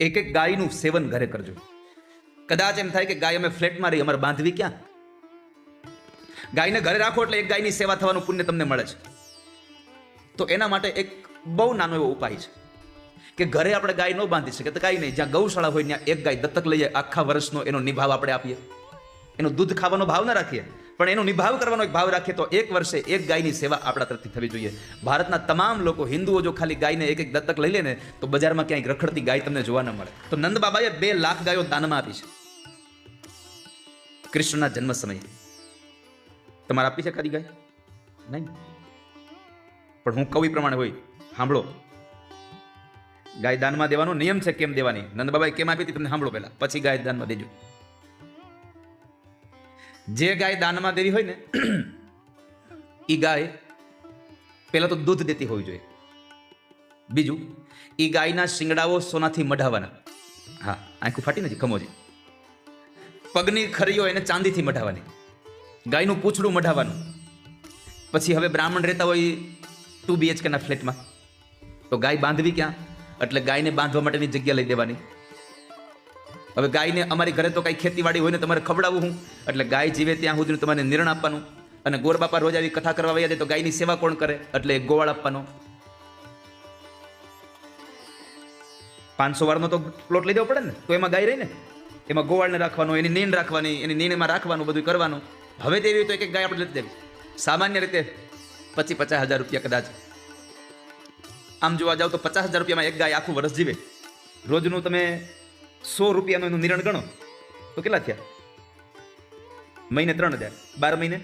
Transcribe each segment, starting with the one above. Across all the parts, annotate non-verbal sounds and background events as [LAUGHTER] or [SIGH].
એક એક ગાયનું સેવન ઘરે કરજો. કદાચ એમ થાય કે ગાય અમે ફ્લેટમાં રહી, અમારે બાંધવી ક્યાં? ગાયને ઘરે રાખો એટલે એક ગાયની સેવા થવાનું પુણ્ય તમને મળે છે. તો એના માટે એક બહુ નાનો એવો ઉપાય છે. કે ઘરે આપણે ગાય ન બાંધી શકીએ, તો કાંઈ નહીં, જ્યાં ગૌશાળા હોય, ત્યાં એક ગાય દત્તક લઈએ, આખા વર્ષનો એનો નિભાવ આપણે આપીએ. એનું દૂધ ખાવાનો ભાવ ન રાખીએ. પણ એનો નિભાવ કરવાનો એક ભાવ રાખીએ તો એક વર્ષે એક ગાયની સેવા આપણા તરફથી થવી જોઈએ. ભારતના તમામ લોકો હિન્દુઓ જો ખાલી ગાયને એક એક દત્તક લઈ લે ને, તો બજારમાં ક્યાંક રખડતી ગાય તમને જોવા ન મળે. તો નંદ બાબાએ બે લાખ ગાયો દાનમાં આપી છે. કૃષ્ણના જન્મ સમયે. તમારે આપી છે ખાલી ગાય? નહીં. પણ હું કવિ પ્રમાણે હોય. સાંભળો. ગાય દાનમાં દેવાનો નિયમ છે, કેમ દેવાની? નંદબાબાએ કેમ આપી હતી, તમને સાંભળો પહેલા. પછી ગાય દાનમાં દેજો. જે ગાય દાનમાં દેવી હોય ને એ ગાય પહેલાં તો દૂધ દેતી હોવી જોઈએ. બીજું એ ગાયના શિંગડાઓ સોનાથી મઢાવવાના હા, આંખું ફાટી નથી ખમોજી પગની ખરીઓ એને ચાંદીથી મઢાવવાની ગાયનું પૂંછડું મઢાવવાનું પછી હવે બ્રાહ્મણ રહેતા હોય ટુ બીએચકેના ફ્લેટમાં તો ગાય બાંધવી ક્યાં? એટલે ગાયને બાંધવા માટેની જગ્યા લઈ દેવાની. હવે ગાયને અમારી ઘરે તો કાંઈ ખેતીવાડી હોય ને તમારે ખવડાવવું હું. એટલે ગાય જીવે ત્યાં સુધી તમારે નિર્ણય આપવાનું. અને ગોરબાપા રોજ આવી કથા કરવા વયા જાય તો ગાયની સેવા કોણ કરે? એટલે ગોવાળ આપવાનો. પાંચસો વારનો તો પ્લોટ લઈ દેવો પડે ને? તો એમાં ગાય રહી ને? એમાં ગોવાળને રાખવાનો, એની નીણ રાખવાની, એની નીણમાં રાખવાનું બધું કરવાનું. હવે તેવી તો એક એક ગાય આપણે લઈ દેવી. સામાન્ય રીતે પચી પચાસ હજાર રૂપિયા કદાચ. આમ જોવા જાવ તો પચાસ હજાર રૂપિયામાં એક ગાય આખું વર્ષ જીવે. રોજનું તમે સો રૂપિયાનું એનું નિરણ ગણો. તો કેટલા થયા? મહિને ત્રણ હજાર. બાર મહિને?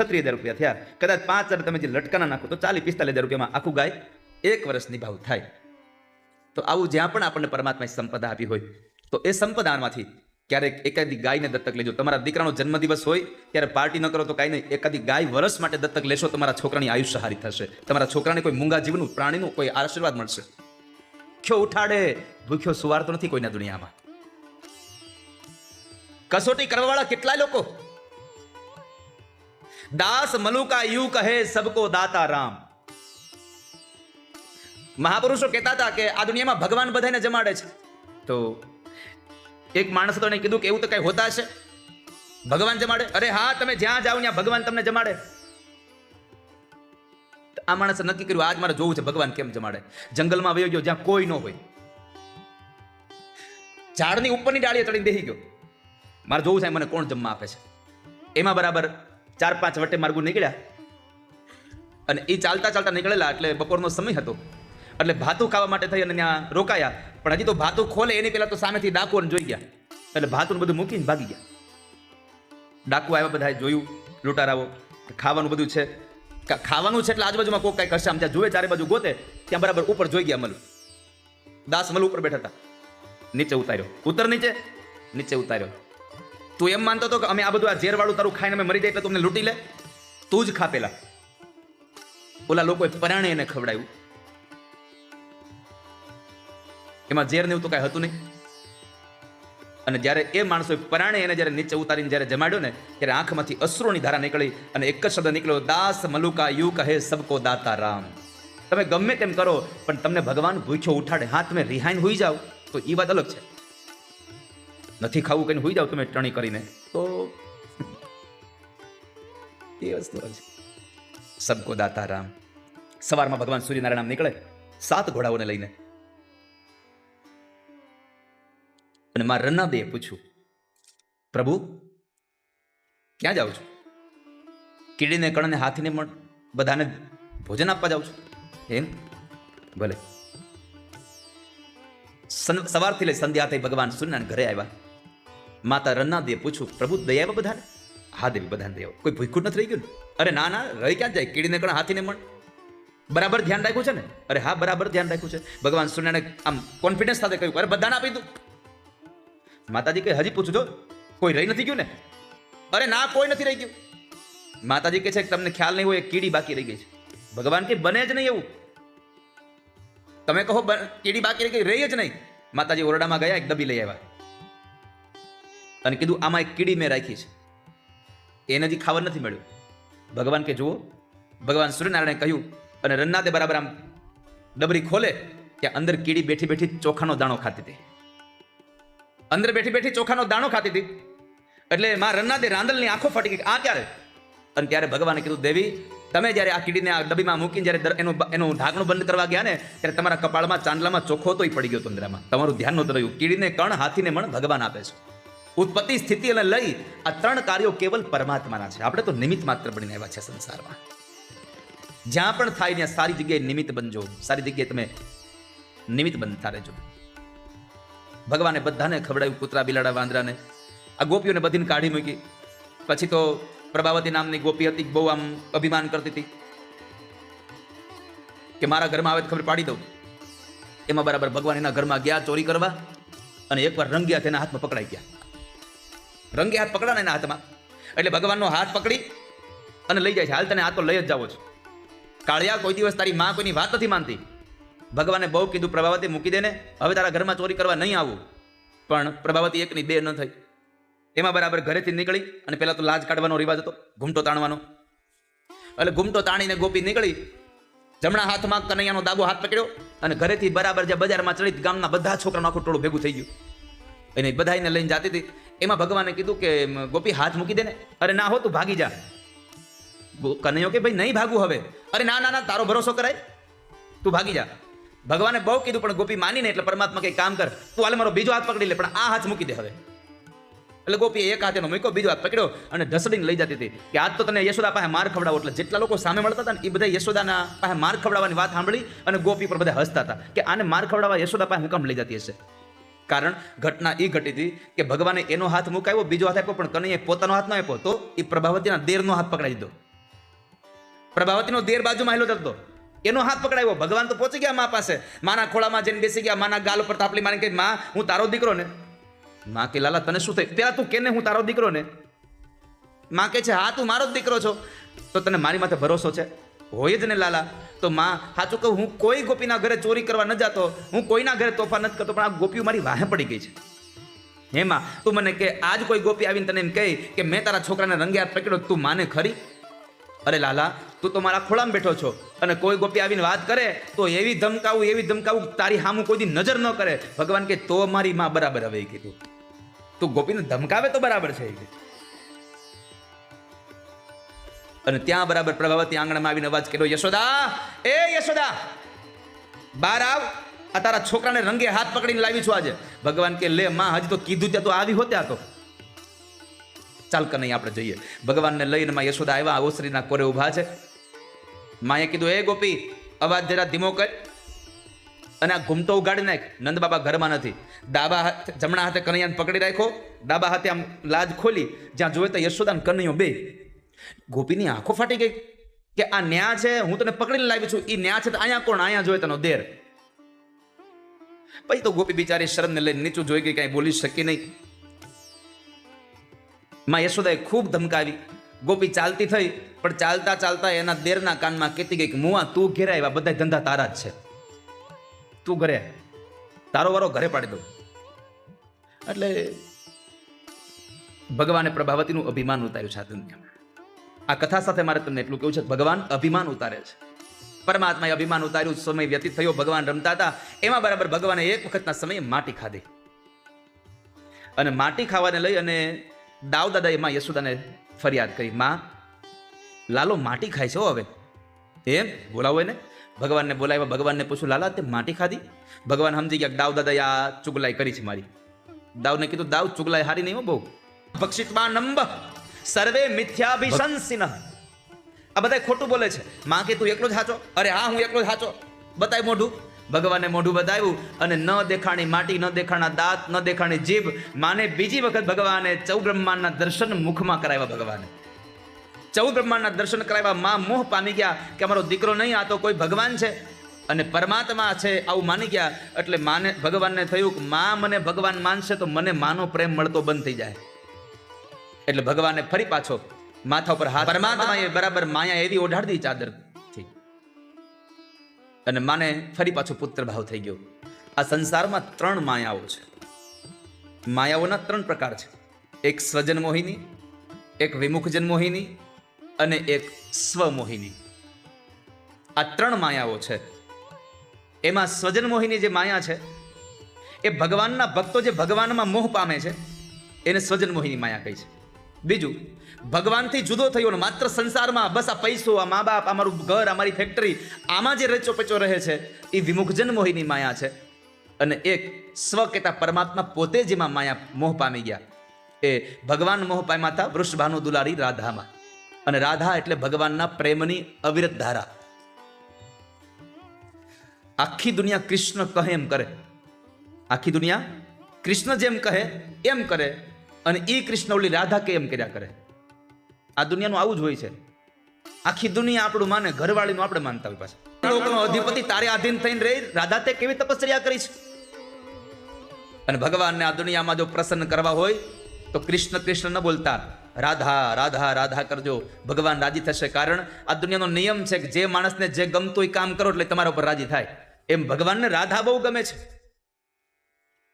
છત્રીસ હજાર રૂપિયા થયા. કદાચ પાંચ હજાર તમે જે લટકાના નાખો, તો ચાલીસ પિસ્તાલીસ હજાર રૂપિયામાં આખું ગાય એક વર્ષની ભાવ થાય. તો આવું જ્યાં પણ આપણને પરમાત્માએ સંપદા આપી હોય, તો એ સંપદામાંથી ક્યારેક એકાદી ગાયને દત્તક લેજો. તમારા દીકરાનો જન્મદિવસ હોય, ત્યારે પાર્ટી ન કરો તો કાંઈ નહીં. એકાદી ગાય વર્ષ માટે દત્તક લેશો તમારા છોકરાની આયુષ્ય હારી થશે. તમારા છોકરાને કોઈ મૂંગા જીવનું, પ્રાણીનું કોઈ આશીર્વાદ મળશે. ભૂખ્યો ઉઠાડે. ભૂખ્યો સુવારતો નથી કોઈના દુનિયામાં. કસોટી કરવાવાળા કેટલા લોકો? દાસ મલુકા યુ કહે સબકો દાતા રામ. મહાપુરુષો કહેતા હતા કે આ દુનિયામાં ભગવાન બધાને જમાડે છે. તો એક માણસ તો એને કીધું કે એવું તો કઈ હોતા છે ભગવાન જમાડે? અરે હા, તમે જ્યાં જાઓ ત્યાં ભગવાન તમને જમાડે. આ માણસે નક્કી કર્યું આજ મારે જોવું છે, ભગવાન કેમ જમાડે? જંગલમાં વયો ગયો જ્યાં કોઈ ન હોય. ઝાડની ઉપરની ડાળીએ ચડીને બેસી ગયો. મારે જોવું છે મને કોણ જમવા આપે છે? એમાં બરાબર ચાર પાંચ વટે માર્ગો નીકળ્યા. અને એ ચાલતા ચાલતા નીકળેલા એટલે બપોરનો સમય હતો. એટલે ભાતું ખાવા માટે થઈ અને ત્યાં રોકાયા. પણ હજી તો ભાતું ખોલે, એની પહેલાં તો સામેથી ડાકુઓને જોઈ ગયા. એટલે ભાતું બધું મૂકીને ભાગી ગયા. ડાકુ આવ્યા બધા જોયું, લૂંટારાઓ, ખાવાનું બધું છે. ખાવાનું છે એટલે આજુબાજુમાં કોઈ કઈ કરશે આમ ત્યાં જુએ, ચારે બાજુ ગોતે, ત્યાં બરાબર ઉપર જોઈ ગયા મલ. દાસ મલ ઉપર બેઠા હતા. નીચે ઉતાર્યો. ઉતર નીચે. નીચે ઉતાર્યો. તું એમ માનતો હતો કે અમે આ બધું આ ઝેરવાળું તારું ખાઈને અમે મરી જાય એટલે તમને લૂંટી લે? તું જ ખા પેલા. ઓલા લોકોએ પરાણે એને ખવડાવ્યું. એમાં ઝેર ને એવું તો કાંઈ હતું નહીં. અને જ્યારે એ માણસોએ પરાણે એને જ્યારે નીચે ઉતારીને જ્યારે જમાડ્યો ને, ત્યારે આંખમાંથી અશ્રુની ધારા નીકળી અને એક જ શબ્દ નીકળ્યો, દાસ મલુકા યુ કહે સબકો દાતા રામ. તમે ગમે તેમ કરો, પણ તમને ભગવાન ભૂખ્યો ઉઠાડે હા તમે રિહાઈન હોઈ જાઓ, તો એ વાત અલગ છે. નથી ખાવું કઈને હોઈ જાવ તમે ટણી કરીને, તો [LAUGHS] એ વસ્તુ સબકો દાતા રામ. સવારમાં ભગવાન સૂર્યનારાયણ નીકળે, સાત ઘોડાઓને લઈને અને મારા રન્નાદેએ પૂછ્યું, પ્રભુ, ક્યાં જાઉં છું? કીડીને કણને હાથીને પણ બધાને ભોજન આપવા જાઉં છું? એમ? ભલે. સવારથી લઈ સંધ્યા થઈ ભગવાન સૂર્યનારાયણ ઘરે આવ્યા. માતા રન્નાદેએ પૂછ્યું, પ્રભુ દયા આવ્યા બધાને? હા દેવી, બધાને દયા કોઈ ભૂખું નથી રહી ગયું અરે, ના ના, રહી ક્યાં જાય? કીડીને કણ, હાથીને પણ. બરાબર ધ્યાન રાખ્યું છે ને? અરે, હા, બરાબર ધ્યાન રાખ્યું છે. ભગવાન સૂર્યનારાયણ આમ કોન્ફિડન્સ સાથે કહ્યું, અરે, બધાને આપી દઉં. માતાજી કે, હજી પૂછજો, કોઈ રહી નથી ગયું ને? અરે ના, કોઈ નથી રહી ગયું. માતાજી કહે છે કે તમને ખ્યાલ નહીં હોય, એક કીડી બાકી રહી ગઈ છે. ભગવાન કે, બને જ નહીં એવું. તમે કહો કીડી બાકી રહી ગઈ, રહી જ નહીં. માતાજી ઓરડામાં ગયા, એક ડબ્બી લઈ આવ્યા. અને કીધું, આમાં એક કીડી મેં રાખી છે. એને હજી ખાવા નથી મળ્યું. ભગવાન કે, જુઓ. ભગવાન સૂર્યનારાયણે કહ્યું, અને રન્નાતે બરાબર આમ ડબરી ખોલે કે અંદર કીડી બેઠી બેઠી ચોખાનો દાણો ખાતી હતી. અંદર બેઠી બેઠી ચોખાનો દાણો ખાતી હતી. એટલે માં રન્નાદે રાંદલની આંખો ફાટી ગઈ આ ક્યારે? અને ત્યારે ભગવાને કીધું, દેવી, તમે જ્યારે આ કીડીને આ ડબ્બીમાં મૂકીને જ્યારે એનું એનું ઢાંકણું બંધ કરવા ગયા ને, ત્યારે તમારા કપાળમાં, ચાંદલામાં ચોખ્ખો તોય પડી ગયો તંદ્રામાં તમારું ધ્યાન નહોતું રહ્યું. કીડીને કણ હાથીને મણ ભગવાન આપે છે. ઉત્પત્તિ, સ્થિતિ અને લઈ આ ત્રણ કાર્યો કેવલ પરમાત્માના છે. આપણે તો નિમિત્ત માત્ર બનીને આવ્યા છે સંસારમાં. જ્યાં પણ થાય ત્યાં સારી જગ્યાએ નિમિત્ત બનજો. સારી જગ્યાએ તમે નિમિત્ત બનતા રહેજો. ભગવાને બધાને ખવડાવ્યું કૂતરા બિલાડા વાંદરાને. આ ગોપીઓને બધીને કાઢી મૂકી. પછી તો પ્રભાવતી નામની ગોપી હતી, બહુ આમ અભિમાન કરતી હતી. કે મારા ઘરમાં આવે ખબર પાડી દઉં. એમાં બરાબર ભગવાન એના ઘરમાં ગયા, ચોરી કરવા, અને એકવાર રંગ્યા તેના હાથમાં પકડાઈ ગયા. રંગે હાથ પકડાને એના હાથમાં. એટલે ભગવાનનો હાથ પકડી અને લઈ જાય છે. હાલ તને આ તો લઈ જ જાવો છો. કાળિયા, કોઈ દિવસ તારી માં કોઈની વાત નથી માનતી. ભગવાને બહુ કીધું, પ્રભાવતી, મૂકી દે ને હવે તારા ઘરમાં ચોરી કરવા નહીં આવું. પણ પ્રભાવતી એકની બે ન થઈ. એમાં બરાબર ઘરેથી નીકળી અને પહેલાં તો લાજ કાઢવાનો રિવાજ હતો, ઘૂમટો તાણવાનો. એટલે ઘૂમટો તાણીને ગોપી નીકળી, જમણા હાથમાં કનૈયાનો દાબો હાથ પકડ્યો અને ઘરેથી બરાબર જે બજારમાં ચડી ગામના બધા છોકરાનું આખું ટોળું ભેગું થઈ ગયું. એને બધાને લઈને જાતી હતી. એમાં ભગવાને કીધું કે ગોપી, હાથ મૂકી દે ને અરે, ના હો, તું ભાગી જા. કનૈયો કે, ભાઈ, નહીં ભાગવું હવે. અરે, ના ના ના, તારો ભરોસો કરાય. તું ભાગી જા. ભગવાને બહુ કીધું, પણ ગોપી માનીને એટલે પરમાત્મા કઈ કામ કર. તું હાલ મારો બીજો હાથ પકડી લે, પણ આ હાથ મૂકી દે હવે. એટલે ગોપી એક હાથેનો મૂક્યો, બીજો હાથ પકડ્યો અને ઢસડીને લઈ જતી હતી. કે આજ તો તને યશોદા પાસે માર ખવડાવો એટલે જેટલા લોકો સામે મળતા હતા ને એ બધા યશોદાના પાસે માર ખવડાવવાની વાત સાંભળી અને ગોપી પર બધા હસતા હતા કે આને માર ખવડાવવા યશોદા પાસે હું કામ લઈ જતી હશે. કારણ ઘટના એ ઘટી હતી કે ભગવાને એનો હાથ મુકાવ્યો બીજો હાથ આપ્યો, પણ કનૈયે પોતાનો હાથ ન આપ્યો તો એ પ્રભાવતીના દેરનો હાથ પકડાઈ દીધો. પ્રભાવતીનો દેર બાજુમાં હેલો ચડતો એનો હાથ પકડાયો. ભગવાન તો પહોંચી ગયા મા પાસે. માના ખોળામાં જઈને બેસી ગયા. માના ગાલ ઉપર તાપલી મારી કે માં, હું તારો દીકરો ને માં કે, લાલા, તને શું થયું? પેલા તું કેને હું તારો દીકરો ને માં કે છે, હા, તું મારો જ દીકરો છો. તો તને મારી માથે ભરોસો છે? હોય જ ને, લાલા. તો માં, સાચું કહું, હું કોઈ ગોપીના ઘરે ચોરી કરવા ન જાતો. હું કોઈના ઘરે તોફાન નથી કરતો, પણ આ ગોપીઓ મારી વાહે પડી ગઈ છે. હેમાં તું મને કે, આજ કોઈ ગોપી આવીને તને એમ કહે કે, મેં તારા છોકરાને રંગે હાથ પકડ્યો, તું માને ખરી? અરે લાલા, તું તો મારા ખોળામાં બેઠો છો. અને કોઈ ગોપી આવીને વાત કરે, તો એવી ધમકાવું એવી ધમકાવું તારી સામું કોઈ નજર ન કરે. ભગવાન કે તો મારી માં બરાબર હવે કીધું. તું ગોપીને ધમકાવે તો બરાબર છે અને ત્યાં બરાબર પ્રભાવતી આંગણામાં આવીને અવાજ કર્યો, યશોદા, એ યશોદા બાર આવ. આ તારા છોકરાને રંગે હાથ પકડીને લાવી છું આજે. ભગવાન કે લે માં, હજી તો કીધું ત્યાં તો આવી હોત આ તો. ચાલ કનૈયા, આપણે જઈએ. ભગવાનને લઈને માં યશોદા આવ્યા ઓસરીના કોરે ઊભા છે. માએ કીધું એ ગોપી, અવાજ જરા ધીમો કર અને આ ઘૂમતો ઉગાડી નાખ. નંદ બાબા ઘરમાં નથી. ડાબા હાથ, જમણા હાથે કનૈયાને પકડી રાખ્યો. ડાબા હાથે આમ લાજ ખોલી. જ્યાં જોયે તો યશોદાન કનૈયો બે. ગોપીની આંખો ફાટી ગઈ કે આ ન્યા છે, હું તને પકડીને લાવી છું. એ ન્યા છે તો અહીંયા કોણ? અહીંયા જોયે તનો દેર. પછી તો ગોપી બિચારી શરમને લઈને નીચું જોઈ ગઈ, કાંઈ બોલી શકી નહીં. માં યશોદાએ ખૂબ ધમકાવી. ગોપી ચાલતી થઈ, પણ ચાલતા ચાલતા એના દેરના કાનમાં કેતી ગઈ કે, મુવા, તું ઘેરે આવ્યા બધા ધંધા તારા જ છે. તું ઘરે. તારો વારો ઘરે પાડી દઉં. એટલે ભગવાને પ્રભાવતીનું અભિમાન ઉતાર્યું છે આ દુનિયામાં. આ કથા સાથે મારે તમને એટલું કેવું છે, ભગવાન અભિમાન ઉતારે છે. પરમાત્માએ અભિમાન ઉતાર્યું, સમય વ્યતીત થયો, ભગવાન રમતા હતા. એમાં બરાબર ભગવાને એક વખતના સમયે માટી ખાધી. અને માટી ખાવાને લઈ અને દાવ દાદા એમાં યશોદાને ફરિયાદ કરી. માં, લાલો, માટી ખાય છે હવે. એમ? બોલાવો એને. ભગવાનને બોલાવ્યા, ભગવાનને પૂછ્યું, લાલા, તે માટી ખાધી? ભગવાન સમજી ગયા દાવ દાદા આ ચુગલાઈ કરી છે મારી. દાવને કીધું, દાવ ચુગલાઈ હારી નહીં હો બહુ. ભક્ષિતમાં નંબ, સર્વે મિથ્યાભિશંસિન આ બધા ખોટું બોલે છે. માં કે તું એકલો જ હાચો? અરે હા, હું એકલો જ હાચો. બતાય મોઢું. ભગવાને મોઢું બતાવ્યું અને ન દેખાણી માટી ન દેખાણા દાંત ન દેખાણી જીભ માને બીજી વખત ભગવાને ચૌ બ્રહ્માંડના દર્શન મુખમાં કરાવ્યા ભગવાને. ચૌદ બ્રહ્માંડના દર્શન કરાવ્યા માં મોહ પામી ગયા કે અમારો દીકરો નહીં આ તો કોઈ ભગવાન છે. અને પરમાત્મા છે આવું માની ગયા એટલે માને ભગવાનને થયું કે માં મને ભગવાન માનશે તો મને માનો પ્રેમ મળતો બંધ થઈ જાય. એટલે ભગવાને ફરી પાછો માથા ઉપર હાથ પરમાત્માએ બરાબર માયા એવી ઓઢાડી દીધી ચાદરથી અને માને ફરી પાછો પુત્ર ભાવ થઈ ગયો. આ સંસારમાં ત્રણ માયાઓ છે. માયાઓના ત્રણ પ્રકાર છે. એક સ્વજન મોહિની એક વિમુખજન મોહિની અને એક સ્વમોહિની. આ ત્રણ માયાઓ છે. એમાં સ્વજન મોહિની જે માયા છે, એ ભગવાનના ભક્તો જે ભગવાનમાં મોહ પામે છે, એને સ્વજન મોહિની માયા કહી છે. બીજું, ભગવાનથી જુદો થયો ને માત્ર સંસારમાં બસ આ પૈસો, આ મા બાપ અમારું ઘર અમારી ફેક્ટરી આમાં જે રચો પચો રહે છે, એ વિમુખજન મોહીની માયા છે. અને એક સ્વ કહેતા પરમાત્મા પોતે જેમાં માયા મોહ પામી ગયા. એ ભગવાન મોહ પામ્યા હતા વૃષભાનુ દુલારી રાધામાં. અને રાધા એટલે ભગવાનના પ્રેમની અવિરત ધારા. આખી દુનિયા કૃષ્ણ કહે એમ કરે. આખી દુનિયા કૃષ્ણ જેમ કહે એમ કરે. અને એ કૃષ્ણ ઓલી રાધા કે એમ કર્યા કરે. આ દુનિયાનું આવું જ હોય છે. આખી દુનિયા આપણું માને, ઘરવાળીનું આપણે માનતા હોય પાછા. લોકોનો અધિપતિ તારે આધીન થઈને રહી, રાધા તે કેવી તપસ્યા કરી છે અને ભગવાનને આ દુનિયામાં જો પ્રસન્ન કરવા હોય, તો કૃષ્ણ કૃષ્ણ ન બોલતા. રાધા રાધા રાધા કરજો. ભગવાન રાજી થશે કારણ આ દુનિયાનો નિયમ છે કે જે માણસને જે ગમતું એ કામ કરો એટલે તમારા ઉપર રાજી થાય. એમ ભગવાનને રાધા બહુ ગમે છે.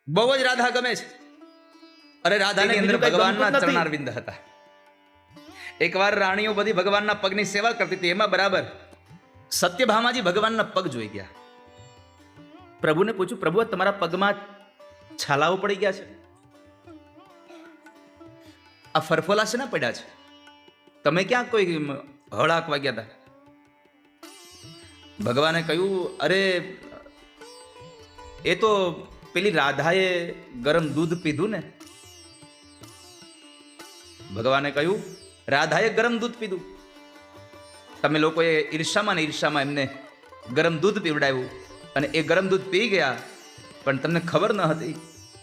બહુ જ રાધા ગમે છે. અરે રાધાને અંદર ભગવાનના ચરણારવિંદ હતા. એકવાર રાણીઓ બધી ભગવાનના પગની સેવા કરતી હતી એમાં બરાબર સત્યભામાજી ભગવાનના પગ જોઈ ગયા. પ્રભુને પૂછ્યું પ્રભુ તમારા પગમાં છાલાઓ પડી ગયા છે? આ ફરફોલા છે ને પડ્યા છે? તમે ક્યાં કોઈ હળાક વાગ્યા હતા ભગવાને કહ્યું અરે એ તો પેલી રાધાએ ગરમ દૂધ પીધું ને ભગવાને કહ્યું, રાધાએ ગરમ દૂધ પીધું. તમે લોકોએ ઈર્ષામાં ને ઈર્ષામાં એમને ગરમ દૂધ પીવડાવ્યું અને એ ગરમ દૂધ પી ગયા, પણ તમને ખબર ન હતી,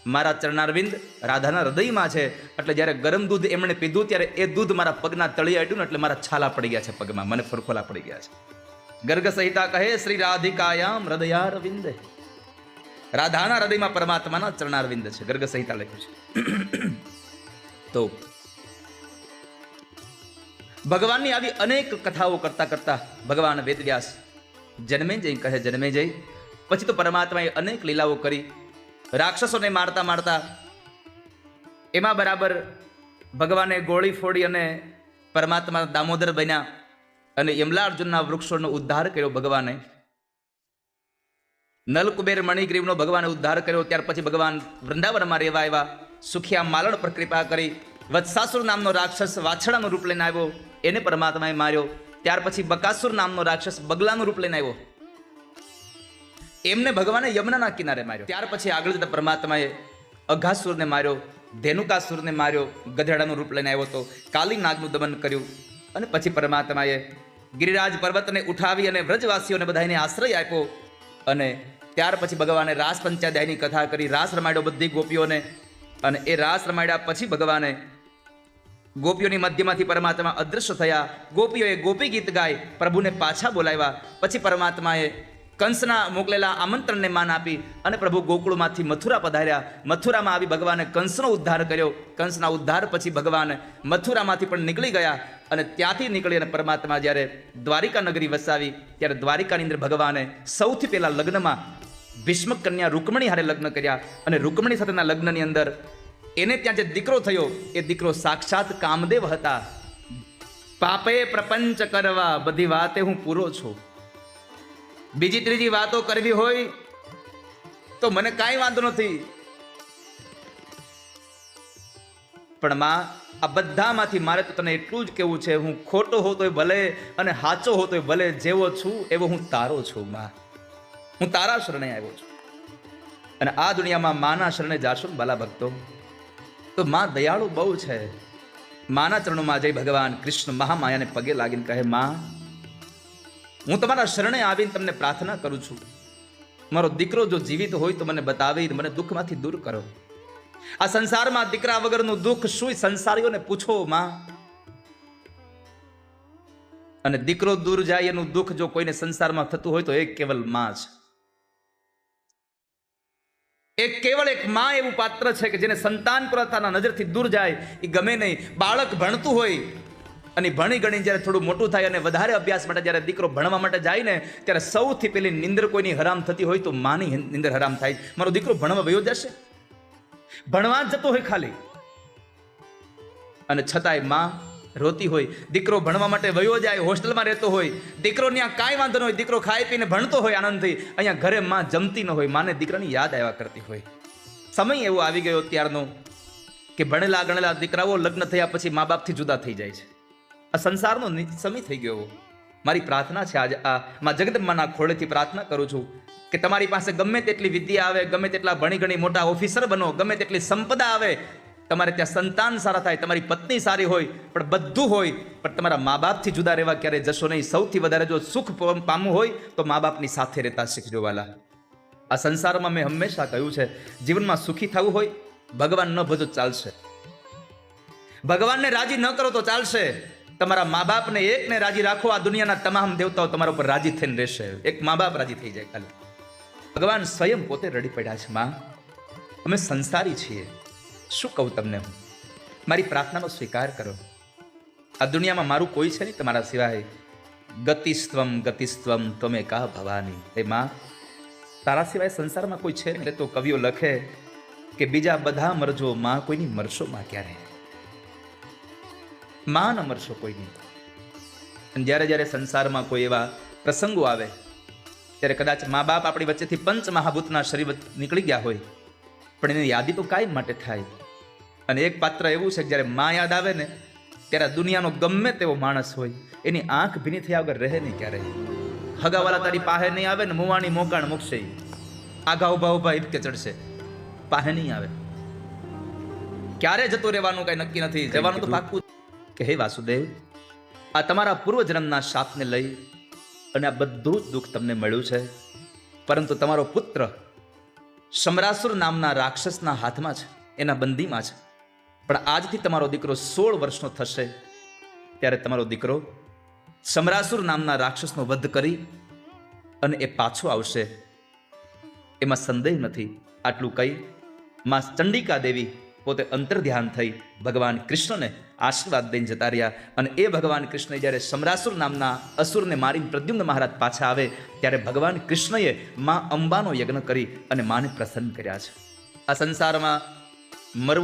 મારા ચરણારવિંદ રાધાના હૃદયમાં છે, એટલે જ્યારે ગરમ દૂધ એમણે પીધું, ત્યારે એ દૂધ મારા પગના તળિયે અડ્યું ને એટલે મારા છાલા પડી ગયા છે પગમાં, મને ફરખોલા પડી ગયા છે. ગર્ગ સંહિતા કહે, શ્રી રાધિકાયામ હૃદયારવિંદ. રાધાના હૃદયમાં પરમાત્માના ચરણારવિંદ છે ગર્ગ સંહિતા લખ્યું છે. તો ભગવાનની આવી અનેક કથાઓ કરતા કરતા ભગવાન વેદવ્યાસ, જન્મે જઈ કહે, જન્મે જઈ. પછી તો પરમાત્માએ અનેક લીલાઓ કરી, રાક્ષસોને મારતા મારતા એમાં બરાબર ભગવાને ગોળી ફોડી અને પરમાત્મા દામોદર બન્યા અને યમલા અર્જુનના વૃક્ષોનો ઉદ્ધાર કર્યો ભગવાને. નલકુબેર મણિગ્રીવનો ભગવાને ઉદ્ધાર કર્યો, ત્યાર પછી ભગવાન વૃંદાવનમાં રહેવા આવ્યા, સુખિયા માલણ પર કૃપા કરી, વત્સાસુર નામનો રાક્ષસ વાછડાનું રૂપ લઈને આવ્યો એને પરમાત્માએ માર્યો. ત્યાર પછી બકાસુર નામનો રાક્ષસ બગલાનું રૂપ લઈને આવ્યો. એમને ભગવાને યમુનાના કિનારે માર્યો. ત્યાર પછી આગળ જતા પરમાત્માએ અઘાસુરને માર્યો, ધેનુકાસુરને માર્યો, ગધેડાનું રૂપ લઈને આવ્યો તો કાલી નાગનું દમન કર્યું. અને પછી પરમાત્માએ ગિરિરાજ પર્વતને ઉઠાવી અને વ્રજવાસીઓને બધાને આશ્રય આપ્યો. અને ત્યાર પછી ભગવાને રાસ પંચાધ્યાયની કથા કરી, રાસ રમાડ્યો બધી ગોપીઓને. અને એ રાસ રમાડ્યા પછી ભગવાને ગોપીઓની મધ્યમાંથી પરમાત્મા અદૃશ્ય થયા. ગોપીઓએ ગોપી ગીત ગાય, પ્રભુને પાછા બોલાવ્યા. પછી પરમાત્માએ કંસના મોકલેલા આમંત્રણને માન આપી અને પ્રભુ ગોકુળમાંથી મથુરા પધાર્યા. મથુરામાં આવી ભગવાને કંસનો ઉદ્ધાર કર્યો. કંસના ઉદ્ધાર પછી ભગવાન મથુરામાંથી પણ નીકળી ગયા અને ત્યાંથી નીકળી અને પરમાત્મા જ્યારે દ્વારિકા નગરી વસાવી, ત્યારે દ્વારિકાની અંદર ભગવાને સૌથી પહેલાં લગ્નમાં ભીષ્મ કન્યા રૂકમણી હારે લગ્ન કર્યા અને રૂકમણી સાથેના લગ્નની અંદર એને ત્યાં જે દીકરો થયો, એ દીકરો સાક્ષાત કામદેવ હતા. પાપે પ્રપંચ કરવા બધી વાતે હું પૂરો છું. બીજી ત્રીજી વાતો કરવી હોય, તો મને કાંઈ વાંધો નથી. પણ માં, આ બધામાંથી મારે તો તને એટલું જ કેવું છે, હું ખોટો હોતોય ભલે અને સાચો હોતોય ભલે જેવો છું, એવો હું તારો છું, માં. હું તારા શરણે આવ્યો છું. અને આ દુનિયામાં માના શરણે જાશું ને ભલા ભક્તો? તો માં દયાળુ બહુ છે. માના ચરણોમાં જઈ ભગવાન કૃષ્ણ મહામાયાને પગે લાગીને કહે, માં, હું તમારા શરણે આવીને તમને પ્રાર્થના કરું છું. મારો દીકરો જો જીવિત હોય તો મને બતાવી મને દુઃખમાંથી દૂર કરો. આ સંસારમાં દીકરા વગરનું દુઃખ શું સંસારીઓને પૂછો, માં. અને દીકરો દૂર જાય એનું દુઃખ જો કોઈને સંસારમાં થતું હોય તો એ કેવલમાં છે એક કેવળ એક માં એવું પાત્ર છે કે જેને સંતાન પ્રથાના નજરથી દૂર જાય, એ ગમે નહીં. બાળક ભણતું હોય, અને ભણી ગણી જ્યારે થોડું મોટું થાય અને વધારે અભ્યાસ માટે જ્યારે દીકરો ભણવા માટે જાય ને, ત્યારે સૌથી પહેલી નિંદર કોઈની હરામ થતી હોય તો માની નિંદર હરામ થાય. મારો દીકરો ભણવા વયો જશે. ભણવા જ જતો હોય ખાલી. અને છતાંયમાં રોતી હોય, દીકરો ભણવા માટે વયો જાય, હોસ્ટેલમાં રહેતો હોય, દીકરો ત્યાં કાંઈ વાંધો ન હોય, દીકરો ખાઈ પીને ભણતો હોય આનંદથી, અહીંયા ઘરે માં જમતી ન હોય, માને દીકરાની યાદ આવ્યા કરતી હોય. સમય એવો આવી ગયો ત્યારનો કે ભણેલા ગણેલા દીકરાઓ લગ્ન થયા પછી મા બાપથી જુદા થઈ જાય છે. આ સંસારનો સમય થઈ ગયો મારી પ્રાર્થના છે આજે આ, મા જગદંબાના ખોળેથી પ્રાર્થના કરું છું કે તમારી પાસે ગમે તેટલી વિદ્યા આવે, ગમે તેટલા ભણી ગણી મોટા ઓફિસર બનો, ગમે તેટલી સંપદા આવે તમારે ત્યાં સંતાન સારા થાય, તમારી પત્ની સારી હોય, પણ બધું હોય, પણ તમારા મા બાપથી જુદા રહેવા ક્યારેય જશો નહીં. સૌથી વધારે જો સુખ પામવું હોય, તો મા બાપની સાથે રહેતા શીખજો, વાલા. આ સંસારમાં મેં હંમેશા કહ્યું છે, જીવનમાં સુખી થવું હોય, ભગવાન ન ભજો, ચાલશે. ભગવાનને રાજી ન કરો તો ચાલશે. તમારા મા બાપને એકને રાજી રાખો, આ દુનિયાના તમામ દેવતાઓ તમારા ઉપર રાજી થઈને રહેશે. એક મા બાપ રાજી થઈ જાય ખાલી. ભગવાન સ્વયં પોતે રડી પડ્યા છે, માં. અમે સંસારી છીએ. શું કહું તમને હું? મારી પ્રાર્થનાનો સ્વીકાર કરો. આ દુનિયામાં મારું કોઈ છે નહીં તમારા સિવાય. ગતિસ્ત્વમ ગતિસ્ત્વમ તમે કા ભવાની. હે માં, તારા સિવાય સંસારમાં કોઈ છે નહીં. તો કવિઓ લખે કે બીજા બધા મરજો માં કોઈની મરશો માં ક્યારે માં ન મરશો કોઈની. જ્યારે જ્યારે સંસારમાં કોઈ એવા પ્રસંગો આવે, ત્યારે કદાચ મા બાપ આપણી વચ્ચેથી પંચ મહાભૂતના શરીર નીકળી ગયા હોય, પણ એની યાદી તો કાયમ માટે થાય. અને એક પાત્ર એવું છે કે જ્યારે માં યાદ આવે ને ત્યારે દુનિયાનો ગમે તેવો માણસ હોય એની આંખ ભીની થયા વગર રહે નહીં ક્યારેય. હગાવાલા તારી પાસે નહીં આવે ને મુવાણી મોકાણ મૂકશે આઘા ઊભા ઊભા ઈબકે ચડશે. પાસે નહીં આવે. ક્યારે જતું રહેવાનું કઈ નક્કી નથી. જવાનું તો પાકું. કે હે વાસુદેવ આ તમારા પૂર્વજન્મના શાપને લઈ અને આ બધું જ દુઃખ તમને મળ્યું છે. પરંતુ તમારો પુત્ર સમરાસુર નામના રાક્ષસના હાથમાં છે એના બંદીમાં છે. પણ આજથી તમારો દીકરો સોળ વર્ષનો થશે. ત્યારે તમારો દીકરો સમરાસુર નામના રાક્ષસનો વધ કરી અને એ પાછો આવશે. એમાં સંદેહ નથી. આટલું કહી માં ચંડિકા દેવી પોતે અંતર ધ્યાન થઈ ભગવાન કૃષ્ણને આશીર્વાદ દઈને જતા રહ્યા અને એ ભગવાન કૃષ્ણ જ્યારે સમરાસુર નામના અસુરને મારીને પ્રદ્યુમ્ન મહારાજ પાછા આવે, ત્યારે ભગવાન કૃષ્ણએ મા અંબાનો યજ્ઞ કરી અને માને પ્રસન્ન કર્યા છે. આ સંસારમાં મરવું